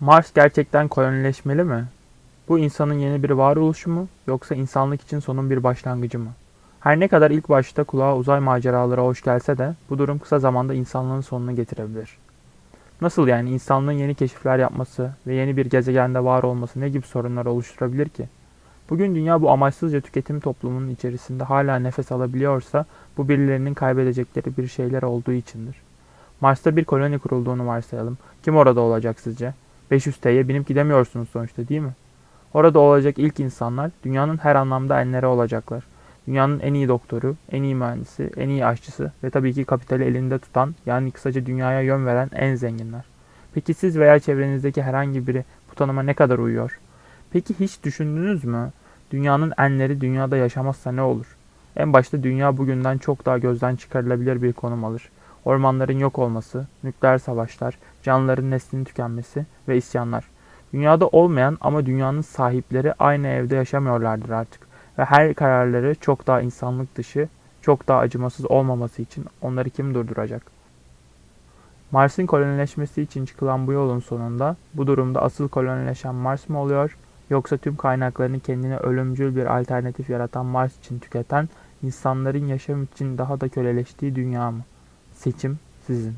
Mars gerçekten kolonileşmeli mi? Bu insanın yeni bir varoluşu mu yoksa insanlık için sonun bir başlangıcı mı? Her ne kadar ilk başta kulağa uzay maceraları hoş gelse de bu durum kısa zamanda insanlığın sonunu getirebilir. Nasıl yani insanlığın yeni keşifler yapması ve yeni bir gezegende var olması ne gibi sorunlar oluşturabilir ki? Bugün dünya bu amaçsızca tüketim toplumunun içerisinde hala nefes alabiliyorsa bu birilerinin kaybedecekleri bir şeyler olduğu içindir. Mars'ta bir koloni kurulduğunu varsayalım. Kim orada olacak sizce? 500T'ye binip gidemiyorsunuz sonuçta değil mi? Orada olacak ilk insanlar dünyanın her anlamda enleri olacaklar. Dünyanın en iyi doktoru, en iyi mühendisi, en iyi aşçısı ve tabii ki kapitali elinde tutan yani kısaca dünyaya yön veren en zenginler. Peki siz veya çevrenizdeki herhangi biri bu tanıma ne kadar uyuyor? Peki hiç düşündünüz mü? Dünyanın enleri dünyada yaşamazsa ne olur? En başta dünya bugünden çok daha gözden çıkarılabilir bir konum alır. Ormanların yok olması, nükleer savaşlar, canlıların neslinin tükenmesi ve isyanlar. Dünyada olmayan ama dünyanın sahipleri aynı evde yaşamıyorlardır artık ve her kararları çok daha insanlık dışı, çok daha acımasız olmaması için onları kim durduracak? Mars'ın kolonileşmesi için çıkılan bu yolun sonunda bu durumda asıl kolonileşen Mars mı oluyor yoksa tüm kaynaklarını kendine ölümcül bir alternatif yaratan Mars için tüketen insanların yaşam için daha da köleleştiği dünya mı? Seçim sizin.